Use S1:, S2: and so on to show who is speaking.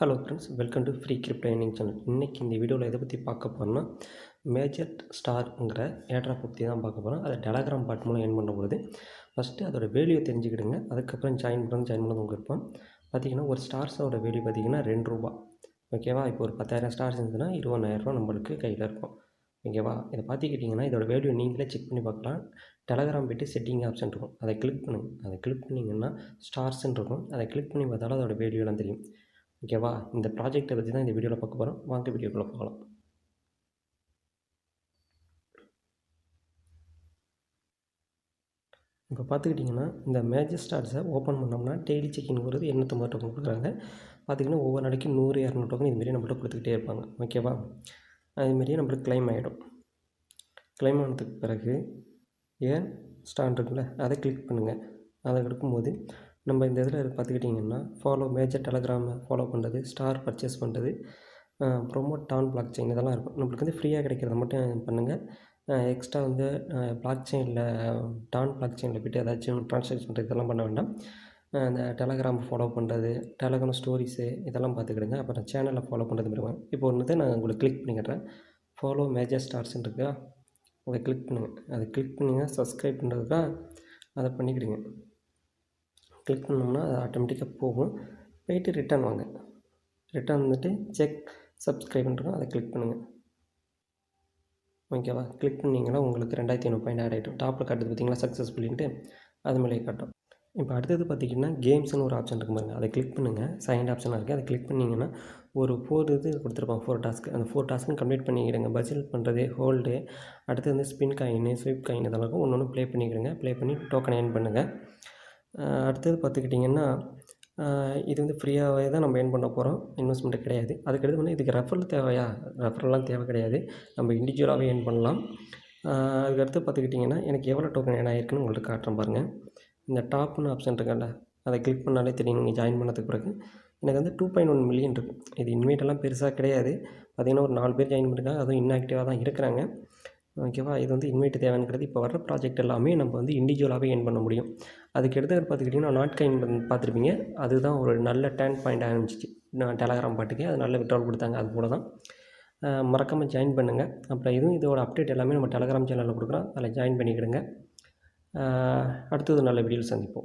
S1: Hello friends welcome to free crypto earning channel இன்றைக்கி இந்த வீடியோவில் எதை பற்றி பார்க்க போகிறோம்னா மேஜர் ஸ்டார்ங்கிற ஏட்ராப் பற்றி தான் பார்க்க போகிறோம் அதை டெலகிராம் பாட் மூலம் ஏர்ன் பண்ண ஃபஸ்ட்டு அதோட வேல்யூ தெரிஞ்சுக்கிடுங்க. அதுக்கப்புறம் ஜாயின் பண்ணுறது ஜாயின் பண்ணது உங்களுக்கு இருப்போம் பார்த்தீங்கன்னா ஒரு ஸ்டார்ஸோட வேல்யூ பார்த்தீங்கன்னா ரெண்டு ரூபா. ஓகேவா இப்போ ஒரு பத்தாயிரம் ஸ்டார்ஸ் இருந்ததுன்னா இருபதாயிரரூபா நம்மளுக்கு கையில் இருக்கும். ஓகேவா இதை பார்த்துக்கிட்டிங்கன்னா இதோட வேல்யூ நீங்களே செக் பண்ணி பார்க்கலாம். டெலகிராம் போய்ட்டு செட்டிங் ஆப்ஷன் இருக்கும். அதை கிளிக் பண்ணுங்கள் அதை கிளிக் பண்ணிங்கன்னா ஸ்டார்ஸ்ன்னு இருக்கும். அதை கிளிக் பண்ணி பார்த்தாலும் அதோட வேல்யூலாம் தெரியும். ஓகேவா இந்த ப்ராஜெக்டை பற்றி தான் இந்த வீடியோவில் பார்க்க போகிறோம் வாங்க வீடியோக்குள்ளே போகலாம். இப்போ பார்த்துக்கிட்டிங்கன்னா இந்த மேஜர் ஸ்டார்ஸை ஓப்பன் பண்ணோம்னா டெய்லி செக்கிங் எண்ணூற்றம்பது டோக்கன் கொடுக்குறாங்க. பார்த்திங்கன்னா ஒவ்வொரு நாளைக்கு நூறு இரநூறு டோக்கன் இதுமாரி நம்மள்ட்ட கொடுத்துக்கிட்டே இருப்பாங்க. ஓகேவா அதுமாரியே நம்மளுக்கு கிளைம் ஆகிடும் கிளைம் ஆனதுக்கு பிறகு ஏன் ஸ்டாண்ட் இருக்குல்ல? அதை கிளிக் பண்ணுங்கள் அதை எடுக்கும்போது நம்ம இந்த இதில் பார்த்துக்கிட்டிங்கன்னா ஃபாலோ மேஜர் டெலகிராமை ஃபாலோ பண்ணுறது ஸ்டார் பர்ச்சேஸ் பண்ணுறது ப்ரொமோட் டான் பிளாக் செயின் இதெல்லாம் இருக்கும். நம்மளுக்கு வந்து ஃப்ரீயாக கிடைக்கிறத மட்டும் பண்ணுங்கள் எக்ஸ்ட்ரா வந்து பிளாக் செயினில் டான் பிளாக் செயினில் போய்ட்டு ஏதாச்சும் ட்ரான்சாக்ஷன் பண்ணுறது இதெல்லாம் பண்ண வேண்டாம். இந்த டெலகிராம் ஃபாலோ பண்ணுறது டெலகிராம் ஸ்டோரிஸு இதெல்லாம் பார்த்துக்கிடுங்க. அப்புறம் சேனலில் ஃபாலோ பண்ணுறது மாதிரி இப்போ ஒன்று நான் உங்களுக்கு கிளிக் பண்ணிக்கிறேன் ஃபாலோ மேஜர் ஸ்டார்ஸ்ன்னு இருக்கா? அதை கிளிக் பண்ணுங்கள் அதை கிளிக் பண்ணுங்கள் சப்ஸ்கிரைப் பண்ணுறதுக்கா அதை பண்ணிக்கிடுங்க. கிளிக் பண்ணோம்னா அது ஆட்டோமேட்டிக்காக போகும். போயிட்டு ரிட்டன் வாங்க. ரிட்டன் வந்துட்டு செக் சப்ஸ்கிரைப்ன்றோம் அதை கிளிக் பண்ணுங்கள் ஓகேவா கிளிக் பண்ணிங்கன்னா உங்களுக்கு ரெண்டாயிரத்தி ஐநூறு பாயிண்ட் ஆட் ஆகிடும் டாப்பில் காட்டுது பார்த்தீங்களா சக்ஸஸ்ஃபுல்லின்ட்டு அது மேலே காட்டும். இப்போ அடுத்தது பார்த்திங்கன்னா கேம்ஸ்னு ஒரு ஆப்ஷன் இருக்கும் பாருங்கள் அதை கிளிக் பண்ணுங்கள் சைன் ஆப்ஷனாக இருக்குது அதை கிளிக் பண்ணிங்கன்னா ஒரு ஃபோர் இது கொடுத்துருப்பாங்க. ஃபோர் டாஸ்க்கு அந்த ஃபோர் டாஸ்க்குன்னு கம்ப்ளீட் பண்ணிக்கிடுங்க. பஜில் பண்ணுறது ஹோல்டு அடுத்து வந்து ஸ்பின் காயின் ஸ்விப் காயின் இதெல்லாம் இருக்கும். ஒன்று ஒன்று ப்ளே பண்ணிக்கிடுங்க. ப்ளே பண்ணி டோக்கன் ஏர்ன் பண்ணுங்கள் அடுத்தது பார்த்துக்கிட்டிங்கன்னா இது வந்து ஃப்ரீயாகவே தான் நம்ம ஏர்ன் பண்ண போகிறோம் இன்வெஸ்ட்மெண்ட்டு கிடையாது. அதுக்கடுத்து வந்து இதுக்கு ரெஃபரல் தேவையா? ரெஃபரல்லாம் தேவை கிடையாது. நம்ம இண்டிவிஜுவலாகவே ஏர்ன் பண்ணலாம். அதுக்கடுத்து பார்த்துக்கிட்டிங்கன்னா எனக்கு எவ்வளோ டோக்கன் ஏன் ஆயிருக்குன்னு உங்கள்கிட்ட காட்டுறேன் பாருங்கள் இந்த டாப்னு ஆப்ஷன் இருக்கல அதை கிளிக் பண்ணாலே தெரியும். நீங்கள் ஜாயின் பண்ணதுக்கு பிறகு. எனக்கு வந்து டூ பாயிண்ட் ஒன் மில்லியன் இருக்குது இது இன்வைட்டெல்லாம் பெருசாக கிடையாது. பார்த்திங்கன்னா ஒரு நாலு பேர் ஜாயின் பண்ணிருக்காங்க. அதுவும் இன்ஆக்டிவாக தான் இருக்கிறாங்க. ஓகேவா இது வந்து இன்வைட் தேவைங்கிறது இப்போ வர ப்ராஜெக்ட் எல்லாமே நம்ம வந்து இண்டிவிஜுவலாகவே என் பண்ண முடியும். அதுக்கு எடுத்து பார்த்துக்கிட்டிங்கன்னா நாட்காயின் பார்த்துருப்பீங்க அதுதான் ஒரு நல்ல டேன் பாயிண்ட் ஆரம்பிச்சிச்சு நான் டெலகிராம் பாட்டுக்கு அது நல்ல விட்ரால் கொடுத்தாங்க. அது போல தான் மறக்காமல் ஜாயின் பண்ணுங்கள் அப்புறம் இதுவும் இதோட அப்டேட் எல்லாமே நம்ம டெலகிராம் சேனலில் கொடுக்குறோம். அதில் ஜாயின் பண்ணிக்கிடுங்க. அடுத்தது நல்ல வீடியோவில் சந்திப்போம்.